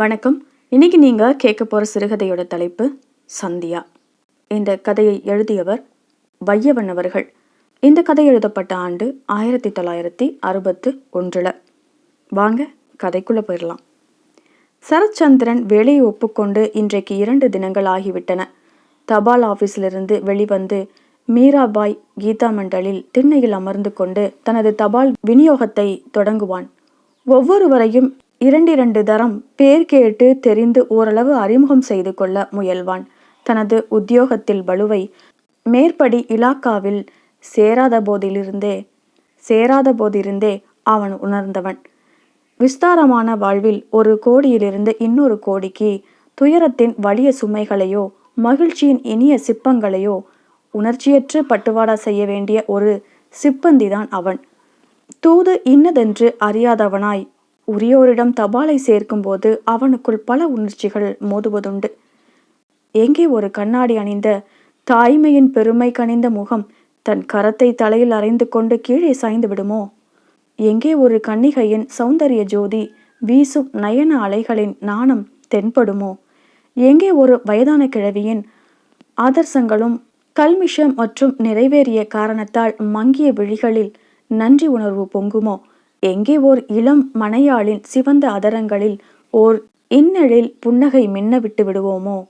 வணக்கம். இன்னைக்கு நீங்க கேட்க போற சிறுகதையோட தலைப்பு சந்தியா. இந்த கதையை எழுதியவர் வையவன் அவர்கள். இந்த கதை எழுதப்பட்ட ஆண்டு ஆயிரத்தி தொள்ளாயிரத்தி அறுபத்து ஒன்றுல. வாங்க கதைக்குள்ள போயிடலாம். சரத்சந்திரன் வேலையை ஒப்புக்கொண்டு இன்றைக்கு இரண்டு தினங்கள் ஆகிவிட்டன. தபால் ஆபீஸிலிருந்து வெளிவந்து மீராபாய் கீதா மண்டலில் திண்ணையில் அமர்ந்து கொண்டு தனது தபால் விநியோகத்தை தொடங்குவான். ஒவ்வொருவரையும் இரண்டிரண்டு தரம் பேர் கேட்டு தெரிந்து ஓரளவு அறிமுகம் செய்து கொள்ள முயல்வான். தனது உத்தியோகத்தில் வலுவை மேற்படி இலாக்காவில் சேராத போதிலிருந்தே சேராத போதிருந்தே அவன் உணர்ந்தவன். விஸ்தாரமான வாழ்வில் ஒரு கோடியிலிருந்து இன்னொரு கோடிக்கு துயரத்தின் வலிய சுமைகளையோ மகிழ்ச்சியின் இனிய சிப்பங்களையோ உணர்ச்சியற்று பட்டுவாடா செய்ய வேண்டிய ஒரு சிப்பந்திதான் அவன். தூது இன்னதென்று அறியாதவனாய் உரியோரிடம் தபாலை சேர்க்கும்போது அவனுக்குள் பல உணர்ச்சிகள் மோதுவதுண்டு. எங்கே ஒரு கண்ணாடி அணிந்த தாய்மையின் பெருமை கனிந்த முகம் தன் கரத்தை தலையில் அறைந்து கொண்டு கீழே சாய்ந்து விடுமோ? எங்கே ஒரு கன்னிகையின் சௌந்தரிய ஜோதி வீசும் நயன அலைகளின் நாணம் தென்படுமோ? எங்கே ஒரு வயதான கிழவியின் ஆதர்சங்களும் கல்மிஷம் மற்றும் நிறைவேறிய காரணத்தால் மங்கிய விழிகளில் நன்றி உணர்வு பொங்குமோ? எங்கே ஓர் இளம் மனையாளின் சிவந்த அதரங்களில் ஓர் இன்னழில் புன்னகை மின்ன விட்டு விடுவோமோ?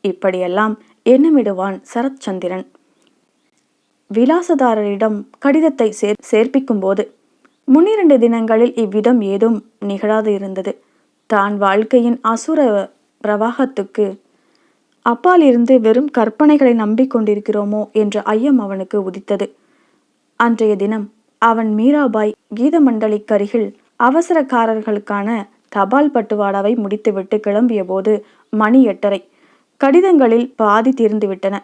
இப்படியெல்லாம் எண்ணமிடுவான் சரத்சந்திரன். விலாசதாரரிடம் கடிதத்தை சேர் சேர்ப்பிக்கும் போது முன்னிரண்டு தினங்களில் இவ்விதம் ஏதும் நிகழாது இருந்தது. தான் வாழ்க்கையின் அசுர பிரவாகத்துக்கு அப்பால் இருந்து வெறும் கற்பனைகளை நம்பிக்கொண்டிருக்கிறோமோ? என்ற ஐயம் அவனுக்கு உதித்தது. அன்றைய தினம் அவன் மீராபாய் கீதமண்டலிக்கருகில் அவசரக்காரர்களுக்கான தபால் பட்டுவாடாவை முடித்துவிட்டு கிளம்பிய போது மணி எட்டரை. கடிதங்களில் பாதி தீர்ந்துவிட்டன.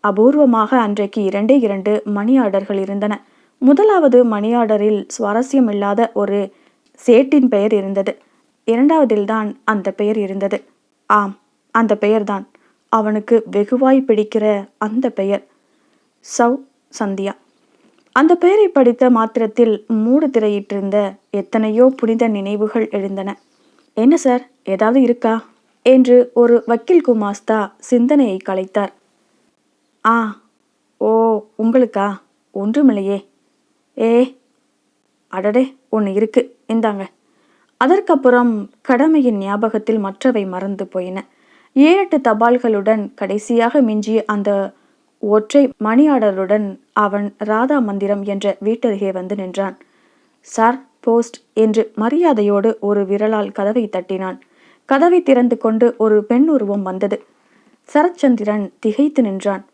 அபூர்வமாக அன்றைக்கு இரண்டே இரண்டு மணி ஆர்டர்கள் இருந்தன. முதலாவது மணி ஆர்டரில் சுவாரஸ்யமில்லாத ஒரு சேட்டின் பெயர் இருந்தது. இரண்டாவதில்தான் அந்த பெயர் இருந்தது. ஆம் அந்த பெயர்தான். அவனுக்கு வெகுவாய் பிடிக்கிற அந்த பெயர். சவ் சந்தியா. அந்த பெயரை படித்த மாத்திரத்தில் மூடு திரையிட்டிருந்த எத்தனையோ புனித நினைவுகள் எழுந்தன. என்ன சார்? ஏதாவது இருக்கா? என்று ஒரு வக்கீல் குமாஸ்தா சிந்தனையை கலைத்தார். ஆ ஓ உங்களுக்கா? ஒன்றுமில்லையே. ஏ அடடே ஒன்று இருக்கு. இந்தாங்க. அதற்கப்புறம் கடமையின் ஞாபகத்தில் மற்றவை மறந்து போயின. ஏழெட்டு தபால்களுடன் கடைசியாக மிஞ்சிய அந்த ஒற்றை மணியாடலுடன் அவன் ராதா மந்திரம் என்ற வீட்டருகே வந்து நின்றான். சார் போஸ்ட் என்று மரியாதையோடு ஒரு விரலால் கதவை தட்டினான். கதவை திறந்து கொண்டு ஒரு பெண் உருவம் வந்தது. சரச்சந்திரன் திகைத்து நின்றான்.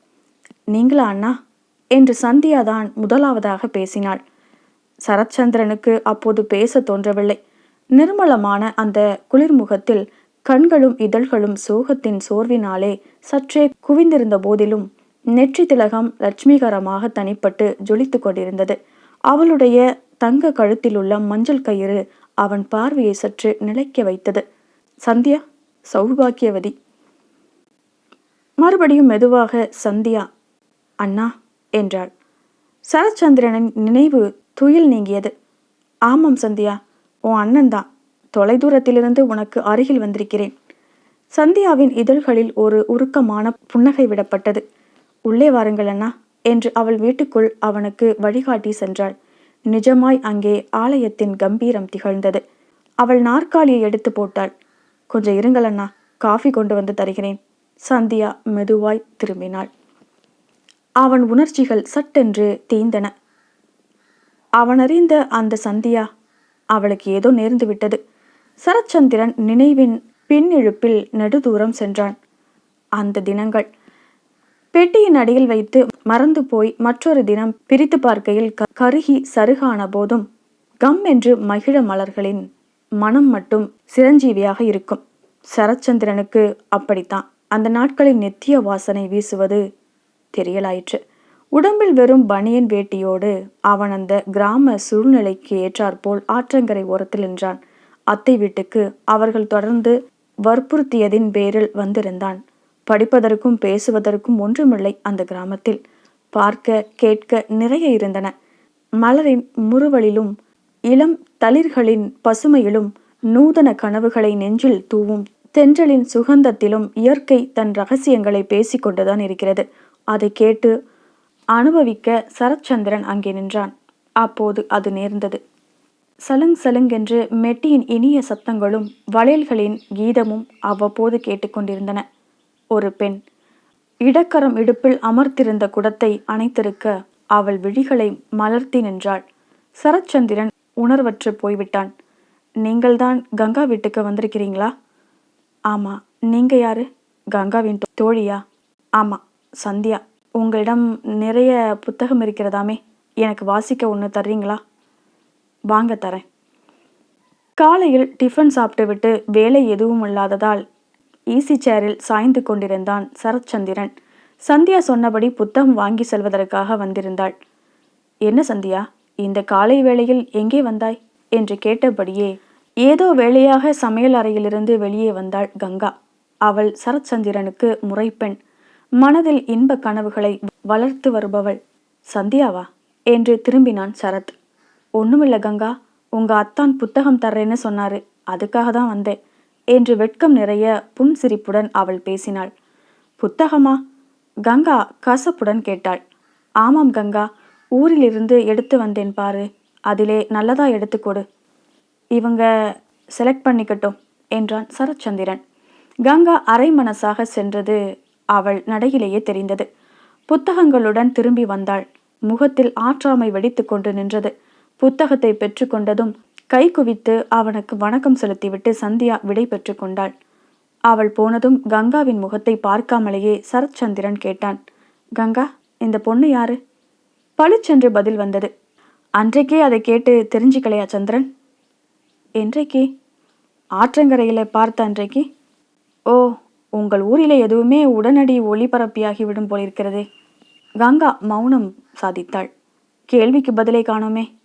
நீங்களா அண்ணா? என்று சந்தியாதான் முதலாவதாக பேசினாள். சரச்சந்திரனுக்கு அப்போது பேச தோன்றவில்லை. நிர்மலமான அந்த குளிர்முகத்தில் கண்களும் இதழ்களும் சோகத்தின் சோர்வினாலே சற்றே குவிந்திருந்த போதிலும் நெற்றி திலகம் லட்சுமிகரமாக தனிப்பட்டு ஜொலித்து கொண்டிருந்தது. அவளுடைய தங்க கழுத்திலுள்ள மஞ்சள் கயிறு அவன் பார்வையை சற்று நிலைக்க வைத்தது. சந்தியா சௌபாக்கியவதி. மறுபடியும் மெதுவாக சந்தியா அண்ணா என்றாள். சரச்சந்திரனின் நினைவு துயில் நீங்கியது. ஆமாம் சந்தியா உன் அண்ணன் தான். தொலைதூரத்திலிருந்து உனக்கு அருகில் வந்திருக்கிறேன். சந்தியாவின் இதழ்களில் ஒரு உருக்கமான புன்னகை விடப்பட்டது. உள்ளே வாருங்கள் அண்ணா என்று அவள் வீட்டுக்குள் அவனுக்கு வழிகாட்டி சென்றாள். நிஜமாய் அங்கே ஆலயத்தின் கம்பீரம் திகழ்ந்தது. அவள் நாற்காலியை எடுத்து போட்டாள். கொஞ்சம் இருங்கள் அண்ணா காஃபி கொண்டு வந்து தருகிறேன். சந்தியா மெதுவாய் திரும்பினாள். அவன் உணர்ச்சிகள் சட்டென்று தேய்ந்தன. அவனறிந்த அந்த சந்தியா அவளுக்கு ஏதோ நேர்ந்து விட்டது. சரச்சந்திரன் நினைவின் பின்னிழுப்பில் நெடுதூரம் சென்றான். அந்த தினங்கள் பெட்டியின் அடியில் வைத்து மறந்து போய் மற்றொரு தினம் பிரித்து பார்க்கையில் கருகி சருகான போதும் கம் என்று மகிழ மலர்களின் மனம் மட்டும் சிரஞ்சீவியாக இருக்கும். சரச்சந்திரனுக்கு அப்படித்தான். அந்த நாட்களில் நெத்திய வாசனை வீசுவது தெரியலாயிற்று. உடம்பில் வெறும் பனியன் வேட்டியோடு அவன் அந்த கிராம சூழ்நிலைக்கு ஏற்றாற்போல் ஆற்றங்கரை ஓரத்தில் நின்றான். அத்தை வீட்டுக்கு அவர்கள் தொடர்ந்து வற்புறுத்தியதின் பேரில் வந்திருந்தான். படிப்பதற்கும் பேசுவதற்கும் ஒன்றுமில்லை அந்த கிராமத்தில். பார்க்க கேட்க நிறைய இருந்தன. மலரின் முறுவலிலும் இளம் தளிர்களின் பசுமையிலும் நூதன கனவுகளை நெஞ்சில் தூவும் தென்றலின் சுகந்தத்திலும் இயற்கை தன் ரகசியங்களை பேசிக்கொண்டுதான் இருக்கிறது. அதை கேட்டு அனுபவிக்க சரச்சந்திரன் அங்கே நின்றான். அப்போது அது நேர்ந்தது. சலுங் சலுங்கென்று மெட்டியின் இனிய சத்தங்களும் வளையல்களின் கீதமும் அவ்வப்போது கேட்டுக்கொண்டிருந்தன ஒரு பெண். இடக்கரம் இடுப்பில் அமர்த்திருந்த குடத்தை அணைத்திருக்க அவள் விழிகளை மலர்த்தி நின்றாள். சரச்சந்திரன் உணர்வற்று போய்விட்டான். நீங்கள்தான் கங்கா வீட்டுக்கு வந்திருக்கிறீங்களா? ஆமா. நீங்க யாரு? கங்காவின் தோழியா? ஆமா. சந்தியா உங்களிடம் நிறைய புத்தகம் இருக்கிறதாமே. எனக்கு வாசிக்க ஒன்று தர்றீங்களா? வாங்க தரேன். காலையில் டிஃபன் சாப்பிட்டுவிட்டு வேலை எதுவும் இல்லாததால் ஈசி சேரில் சாய்ந்து கொண்டிருந்தான் சரத்சந்திரன். சந்தியா சொன்னபடி புத்தகம் வாங்கி செல்வதற்காக வந்திருந்தாள். என்ன சந்தியா இந்த காலை வேளையில் எங்கே வந்தாய்? என்று கேட்டபடியே ஏதோ வேலையாக சமையல் அறையிலிருந்து வெளியே வந்தாள் கங்கா. அவள் சரத்சந்திரனுக்கு முறைப்பெண். மனதில் இன்ப கனவுகளை வளர்த்து வருபவள். சந்தியாவா? என்று திரும்பினான் சரத். ஒண்ணுமில்ல கங்கா உங்க அத்தான் புத்தகம் தர்றேன்னு சொன்னாரு. அதுக்காக தான் வந்தேன். என்று வெட்கம் நிறைய புன்சிரிப்புடன் அவள் பேசினாள். புத்தகமா? கங்கா கசப்புடன் கேட்டாள். ஆமாம் கங்கா ஊரிலிருந்து எடுத்து வந்தேன் பாரு. அதிலே நல்லதா எடுத்துக்கொடு இவங்க செலக்ட் பண்ணிக்கட்டும் என்றான் சரச்சந்திரன் கங்கா அரை மனசாக சென்றது அவள் நடையிலேயே தெரிந்தது. புத்தகங்களுடன் திரும்பி வந்தாள். முகத்தில் ஆற்றாமை வெடித்து கொண்டு நின்றது. புத்தகத்தை பெற்றுக்கொண்டதும் கை குவித்து அவனுக்கு வணக்கம் செலுத்திவிட்டு சந்தியா விடை பெற்று கொண்டாள். அவள் போனதும் கங்காவின் முகத்தை பார்க்காமலேயே சரத்சந்திரன் கேட்டான். கங்கா இந்த பொண்ணு யாரு? பளிச்சென்று பதில் வந்தது. அன்றைக்கே அதை கேட்டு தெரிஞ்சுக்கலையா சந்திரன்? என்றைக்கு? ஆற்றங்கரையில பார்த்த அன்றைக்கு? ஓ உங்கள் ஊரில் எதுவுமே உடனடி ஒளிபரப்பியாகிவிடும் போலிருக்கிறதே. கங்கா மௌனம் சாதித்தாள். கேள்விக்கு பதிலை காணோமே.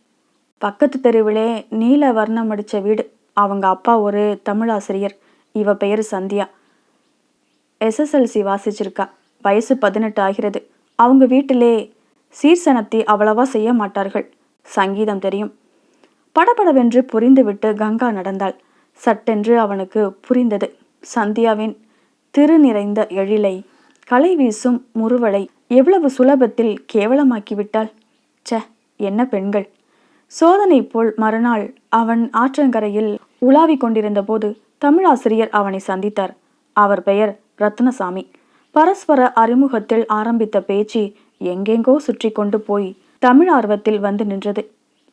பக்கத்து தெருவிலே நீல வர்ணம் அடித்த வீடு. அவங்க அப்பா ஒரு தமிழாசிரியர். இவ பெயர் சந்தியா. எஸ்எஸ்எல்சி வாசிச்சிருக்கா. வயசு பதினெட்டு ஆகிறது. அவங்க வீட்டிலே சீர்சனத்தை அவ்வளவா செய்ய மாட்டார்கள். சங்கீதம் தெரியும். படபடவென்று புரிந்துவிட்டு கங்கா நடந்தாள். சட்டென்று அவனுக்கு புரிந்தது. சந்தியாவின் திரு நிறைந்த எழிலை கலை வீசும் முறுவலை எவ்வளவு சுலபத்தில் கேவலமாக்கிவிட்டாள். ச்சே என்ன பெண்கள். சோதனை போல் மறுநாள் அவன் ஆற்றங்கரையில் உலாவிக் கொண்டிருந்த போது தமிழாசிரியர் அவனை சந்தித்தார். அவர் பெயர் ரத்னசாமி. பரஸ்பர அறிமுகத்தில் ஆரம்பித்த பேச்சு எங்கெங்கோ சுற்றி கொண்டு போய் தமிழ் ஆர்வத்தில் வந்து நின்றது.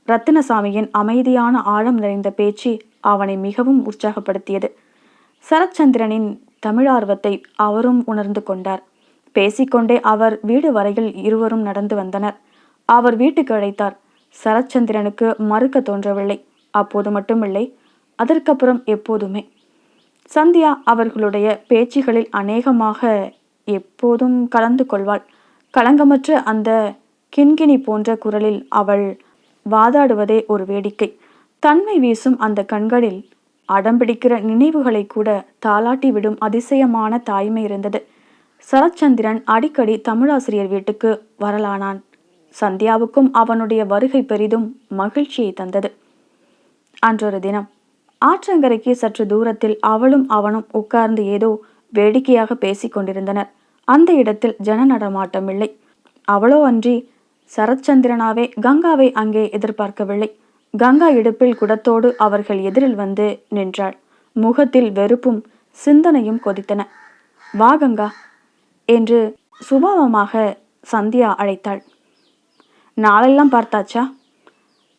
ரத்தினசாமியின் அமைதியான ஆழம் நிறைந்த பேச்சு அவனை மிகவும் உற்சாகப்படுத்தியது. சரத்சந்திரனின் தமிழார்வத்தை அவரும் உணர்ந்து கொண்டார். பேசிக்கொண்டே அவர் வீடு வரையில் இருவரும் நடந்து வந்தனர். அவர் வீட்டுக்கு அழைத்தார். சரச்சந்திரனுக்கு மறுக்க தோன்றவில்லை. அப்போது மட்டுமில்லை அதற்கப்புறம் எப்போதுமே. சந்தியா அவர்களுடைய பேச்சுகளில் அநேகமாக எப்போதும் கலந்து கொள்வாள். களங்கமற்ற அந்த கிண்கிணி போன்ற குரலில் அவள் வாதாடுவதே ஒரு வேடிக்கை. தன்மை வீசும் அந்த கண்களில் அடம்பிடிக்கிற நினைவுகளை கூட தாளாட்டி விடும் அதிசயமான தாய்மை இருந்தது. சரச்சந்திரன் அடிக்கடி தமிழாசிரியர் வீட்டுக்கு வரலானான். சந்தியாவுக்கும் அவனுடைய வருகை பெரிதும் மகிழ்ச்சியை தந்தது. அன்றொரு தினம் ஆற்றங்கரைக்கு சற்று தூரத்தில் அவளும் அவனும் உட்கார்ந்து ஏதோ வேடிக்கையாக பேசிக் கொண்டிருந்தனர். அந்த இடத்தில் ஜன நடமாட்டம் இல்லை அவளோ அன்றி சரத்சந்திரனாவே கங்காவை அங்கே எதிர்பார்க்கவில்லை. கங்கா இடுப்பில் குடத்தோடு அவர்கள் எதிரில் வந்து நின்றாள். முகத்தில் வெறுப்பும் சிந்தனையும் கொதித்தன. வா கங்கா என்று சுபாவமாக சந்தியா அழைத்தாள். நாளெல்லாம் பார்த்தாச்சா?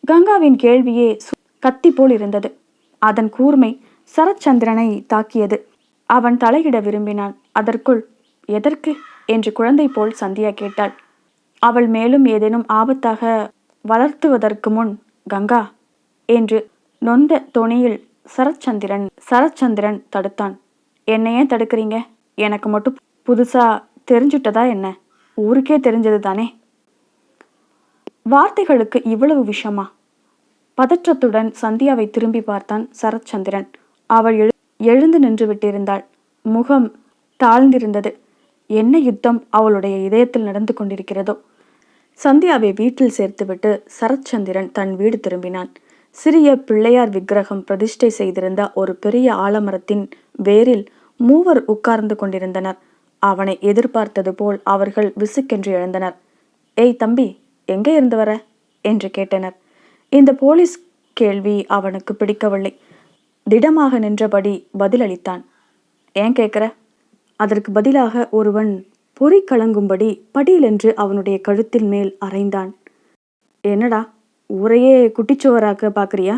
கங்காவின் கேள்வியே கத்தி போல் இருந்தது. அதன் கூர்மை சரச்சந்திரனை தாக்கியது. அவன் தலையிட விரும்பினான். அதற்குள் எதற்கு? என்று குழந்தை போல் சந்தியா கேட்டாள். அவள் மேலும் ஏதேனும் ஆபத்தாக வளர்த்துவதற்கு முன் கங்கா என்று நொந்த தொனியில் சரத்சந்திரன் சரச்சந்திரன் தடுத்தான். என்னை ஏன் தடுக்கிறீங்க? எனக்கு மட்டும் புதுசா தெரிஞ்சுட்டதா என்ன? ஊருக்கே தெரிஞ்சது தானே வார்த்தைகளுக்கு இவ்வளவு விஷமா? பதற்றத்துடன் சந்தியாவை திரும்பி பார்த்தான் சரத்சந்திரன். அவள் எழு எழுந்து நின்று விட்டிருந்தாள். முகம் தாழ்ந்திருந்தது. என்ன யுத்தம் அவளுடைய இதயத்தில் நடந்து கொண்டிருக்கிறதோ? சந்தியாவை வீட்டில் சேர்த்துவிட்டு சரத்சந்திரன் தன் வீடு திரும்பினான். சிறிய பிள்ளையார் விக்கிரகம் பிரதிஷ்டை செய்திருந்த ஒரு பெரிய ஆலமரத்தின் வேரில் மூவர் உட்கார்ந்து கொண்டிருந்தனர். அவனை எதிர்பார்த்தது போல் அவர்கள் விசுக்கென்று எழுந்தனர். ஏய் தம்பி எங்கே இருந்து வர? என்று கேட்டனர். இந்த போலீஸ் கேள்வி அவனுக்கு பிடிக்கவில்லை. திடமாக நின்றபடி பதிலளித்தான். ஏன் கேட்குற? அதற்கு பதிலாக ஒருவன் பொறி கலங்கும்படி படியிலென்று அவனுடைய கழுத்தில் மேல் அரைந்தான் என்னடா ஊரையே குட்டிச்சுவராக்க பார்க்குறியா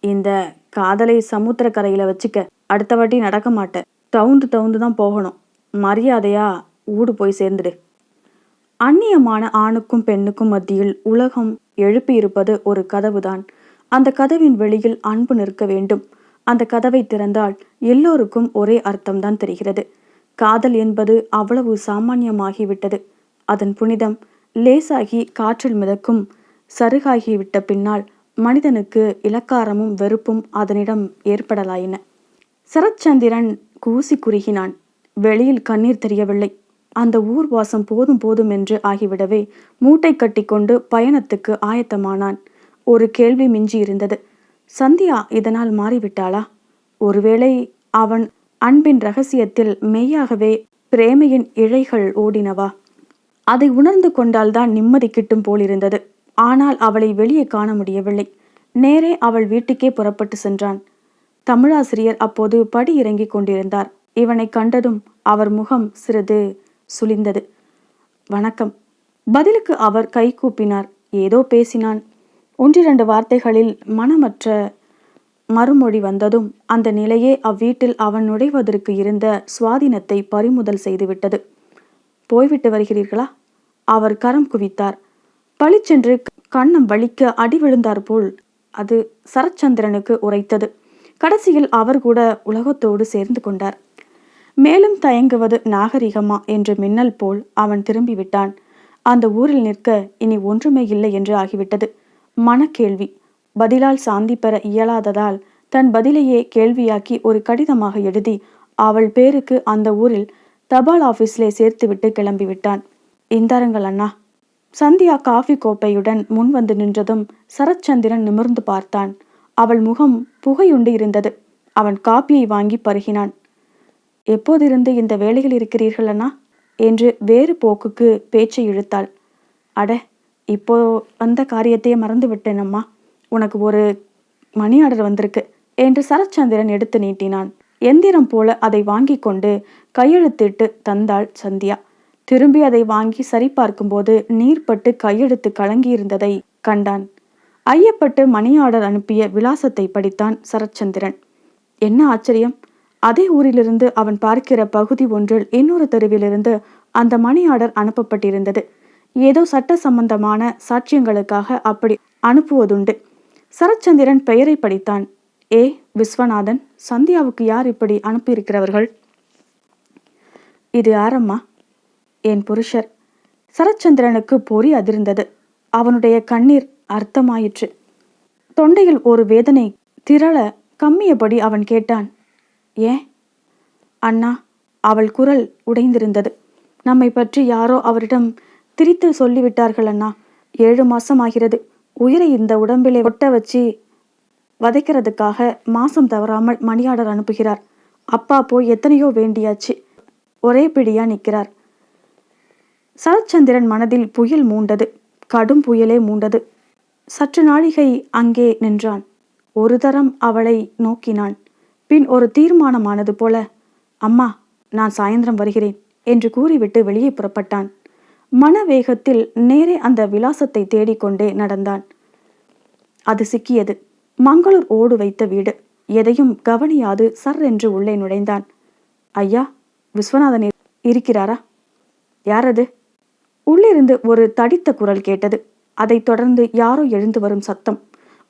இந்த காதலை சமுத்திரக்கரையில் வச்சுக்க அடுத்த வாட்டி நடக்க மாட்டேன் தவுந்து தவுந்து தான் போகணும். மரியாதையா ஊடு போய் சேர்ந்துடு. அந்நியமான ஆணுக்கும் பெண்ணுக்கும் மத்தியில் உலகம் எழுப்பியிருப்பது ஒரு கதவுதான். அந்த கதவின் வெளியில் அன்பு நிற்க வேண்டும். அந்த கதவை திறந்தால் எல்லோருக்கும் ஒரே அர்த்தம்தான் தெரிகிறது. காதல் என்பது அவ்வளவு சாமானியமாகிவிட்டது. அதன் புனிதம் லேசாகி காற்றில் மிதக்கும் சருகாகிவிட்ட பின்னால் மனிதனுக்கு இலக்காரமும் வெறுப்பும் அதனிடம் ஏற்படலாயின. சரத்சந்திரன் கூசி குறுகினான். வெளியில் கண்ணீர் தெரியவில்லை. அந்த ஊர் வாசம் போதும் போதும் என்று ஆகிவிடவே. மூட்டை கட்டிக்கொண்டு பயணத்துக்கு ஆயத்தமானான். ஒரு கேள்வி மிஞ்சி இருந்தது சந்தியா இதனால் மாறிவிட்டாளா? ஒருவேளை அவன் அன்பின் ரகசியத்தில் மெய்யாகவே பிரேமையின் இழைகள் ஓடினவா? அதை உணர்ந்து கொண்டால்தான் நிம்மதி கிட்டும் போலிருந்தது. ஆனால் அவளை வெளியே காண முடியவில்லை. நேரே அவள் வீட்டுக்கே புறப்பட்டு சென்றான். தமிழாசிரியர் அப்போது படி இறங்கிக் கொண்டிருந்தார். இவனை கண்டதும் அவர் முகம் சிறிது சுழிந்தது. வணக்கம். பதிலுக்கு அவர் கை கூப்பினார். ஏதோ பேசினான். ஒன்றிரண்டு வார்த்தைகளில் மனமற்ற மறுமொழி வந்ததும் அந்த நிலையே அவ்வீட்டில் அவன் நுழைவதற்கு இருந்த சுவாதீனத்தை பறிமுதல் செய்துவிட்டது. போய்விட்டு வருகிறீர்களா? அவர் கரம் குவித்தார். பளிச்சென்று கண்ணம் வலிக்க அடி விழுந்தாற்போல் அது சரச்சந்திரனுக்கு உரைத்தது. கடைசியில் அவர் கூட உலகத்தோடு சேர்ந்து கொண்டார். மேலும் தயங்குவது நாகரிகமா என்று மின்னல் போல் அவன் திரும்பிவிட்டான். அந்த ஊரில் நிற்க இனி ஒன்றுமே இல்லை என்று ஆகிவிட்டது. மனக்கேள்வி. பதிலால் சாந்தி பெற இயலாததால் தன் பதிலையே கேள்வியாக்கி ஒரு கடிதமாக எழுதி அவள் பேருக்கு அந்த ஊரில் தபால் ஆபீஸிலே சேர்த்துவிட்டு கிளம்பிவிட்டான். இந்தாருங்கள் அண்ணா. சந்தியா காஃபி கோப்பையுடன் முன் வந்து நின்றதும் சரச்சந்திரன் நிமிர்ந்து பார்த்தான். அவள் முகம் புகையுண்டு இருந்தது. அவன் காப்பியை வாங்கி பருகினான். எப்போதிருந்து இந்த வேலையில் இருக்கிறீர்கள் அண்ணா என்று வேறு போக்குக்கு பேச்சை இழுத்தாள். அட இப்போ வந்த காரியத்தையே மறந்து விட்டேன் அம்மா. உனக்கு ஒரு மணி ஆர்டர் வந்திருக்கு என்று சரச்சந்திரன் எடுத்து நீட்டினான். எந்திரம் போல அதை வாங்கி கொண்டு கையெழுத்திட்டு தந்தாள் சந்தியா. திரும்பி அதை வாங்கி சரிபார்க்கும்போது நீர்பட்டு கையெழுத்து கலங்கியிருந்ததை கண்டான். ஐயப்பட்டு மணி ஆர்டர் அனுப்பிய விலாசத்தை படித்தான் சரச்சந்திரன் என்ன ஆச்சரியம்? அதே ஊரிலிருந்து அவன் பார்க்கிற பகுதி ஒன்றில் இன்னொரு தெருவிலிருந்து அந்த மணி ஆர்டர் அனுப்பப்பட்டிருந்தது. ஏதோ சட்ட சம்பந்தமான சாட்சியங்களுக்காக அப்படி அனுப்புவதுண்டு. சரச்சந்திரன் பெயரை படித்தான். ஏ விஸ்வநாதன் சந்தியாவுக்கு யார் இப்படி அனுப்பியிருக்கிறவர்கள்? இது யாரம்மா? என் புருஷர். சரச்சந்திரனுக்கு பொறி அதிர்ந்தது. அவனுடைய கண்ணீர் அர்த்தமாயிற்று. தொண்டையில் ஒரு வேதனை திரள கம்மியபடி அவன் கேட்டான். ஏன் அண்ணா அவள் குரல் உடைந்திருந்தது. நம்மை பற்றி யாரோ அவரிடம் திரித்து சொல்லிவிட்டார்கள் அண்ணா. ஏழு மாசம் ஆகிறது. உயிரை இந்த உடம்பிலே ஒட்ட வச்சு வதைக்கிறதுக்காக மாசம் தவறாமல் மணியாளர் அனுப்புகிறார். அப்பா போய் எத்தனையோ வேண்டியாச்சு. ஒரே பிடியா நிற்கிறார். சரச்சந்திரன் மனதில் புயல் மூண்டது. கடும் புயலே மூண்டது. சற்று நாழிகை அங்கே நின்றான். ஒரு தரம் அவளை நோக்கினான். பின் ஒரு தீர்மானமானது போல அம்மா நான் சாயந்தரம் வருகிறேன் என்று கூறிவிட்டு வெளியே புறப்பட்டான். மனவேகத்தில் நேரே அந்த விலாசத்தை தேடிக்கொண்டே நடந்தான். அது சிக்கியது. மங்களூர் ஓடு வைத்த வீடு. எதையும் கவனியாது சர் என்று உள்ளே நுழைந்தான். ஐயா விஸ்வநாதன் இருக்கிறாரா? யாரது? உள்ளிருந்து ஒரு தடித்த குரல் கேட்டது. அதைத் தொடர்ந்து யாரோ எழுந்து வரும் சத்தம்.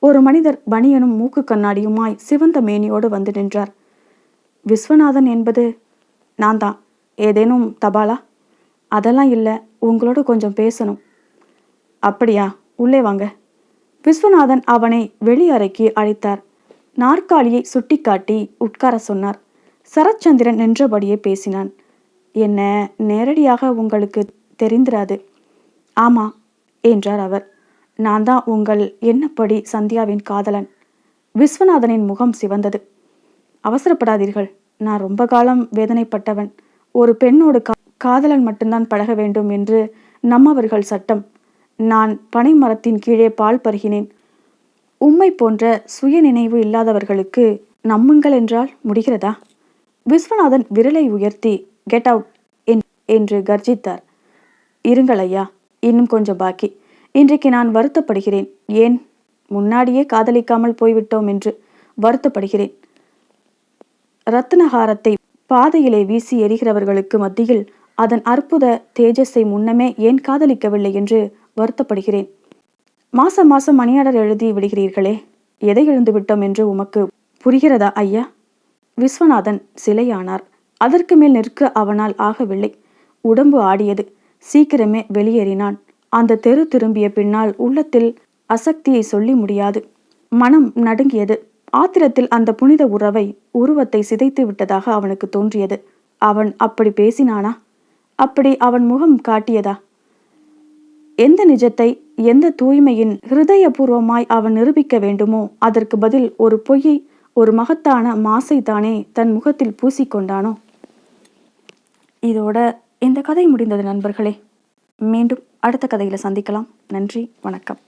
ஒரு மனிதர் பனியனும் மூக்கு கண்ணாடியுமாய் சிவந்த மேனியோடு வந்து நின்றார். விஸ்வநாதன் என்பது நான் தான் ஏதேனும் தபாலா? அதெல்லாம் இல்லை. உங்களோட கொஞ்சம் பேசணும். அப்படியா? உள்ளே வாங்க. விஸ்வநாதன் அவனை வெளியறைக்கு அழைத்தார். நாற்காலியை சுட்டிக்காட்டி உட்கார சொன்னார். சரச்சந்திரன் நின்றபடியே பேசினான். என்ன நேரடியாக உங்களுக்கு தெரிந்திராது. ஆமா என்றார் அவர். நான் தான் உங்கள் என்னப்படி சந்தியாவின் காதலன்? விஸ்வநாதனின் முகம் சிவந்தது. அவசரப்படாதீர்கள். நான் ரொம்ப காலம் வேதனைப்பட்டவன். ஒரு பெண்ணோடு கா காதலன் மட்டும்தான் பழக வேண்டும் என்று நம்மவர்கள் சட்டம். நான் பனை மரத்தின் கீழே பால் பருகினேன். உம்மை போன்ற சுய நினைவு இல்லாதவர்களுக்கு நம்முங்கள் என்றால் முடிகிறதா? விஸ்வநாதன் விரலை உயர்த்தி கெட் அவுட் என்று கர்ஜித்தார். இருங்கள் ஐயா இன்னும் கொஞ்சம் பாக்கி. இன்றைக்கு நான் வருத்தப்படுகிறேன். ஏன்? முன்னாடியே காதலிக்காமல் போய்விட்டோம் என்று வருத்தப்படுகிறேன். ரத்னஹாரத்தை பாதையிலே வீசி எறிகிறவர்களுக்கு மத்தியில் அதன் அற்புத தேஜஸை முன்னமே ஏன் காதலிக்கவில்லை என்று வருத்தப்படுகிறேன். மாசம் மாசம் மணியாளர் எழுதி விடுகிறீர்களே எதை எழுந்து விட்டோம் என்று உமக்கு புரிகிறதா ஐயா? விஸ்வநாதன் சிலையானார். அதற்கு மேல் நிற்க அவனால் ஆகவில்லை. உடம்பு ஆடியது. சீக்கிரமே வெளியேறினான். அந்த தெரு திரும்பிய பின்னால் உள்ளத்தில் அசக்தியை சொல்லி முடியாது. மனம் நடுங்கியது. ஆத்திரத்தில் அந்த புனித உறவை உருவத்தை சிதைத்து விட்டதாக அவனுக்கு தோன்றியது. அவன் அப்படி பேசினானா? அப்படி அவன் முகம் காட்டியதா? எந்த நிஜத்தை எந்த தூய்மையின் ஹிருதயபூர்வமாய் அவன் நிரூபிக்க வேண்டுமோ அதற்கு பதில் ஒரு பொய்யை ஒரு மகத்தான மாசை தானே தன் முகத்தில் பூசிக்கொண்டானோ இதோட இந்த கதை முடிந்தது நண்பர்களே. மீண்டும் அடுத்த கதையில் சந்திக்கலாம். நன்றி வணக்கம்.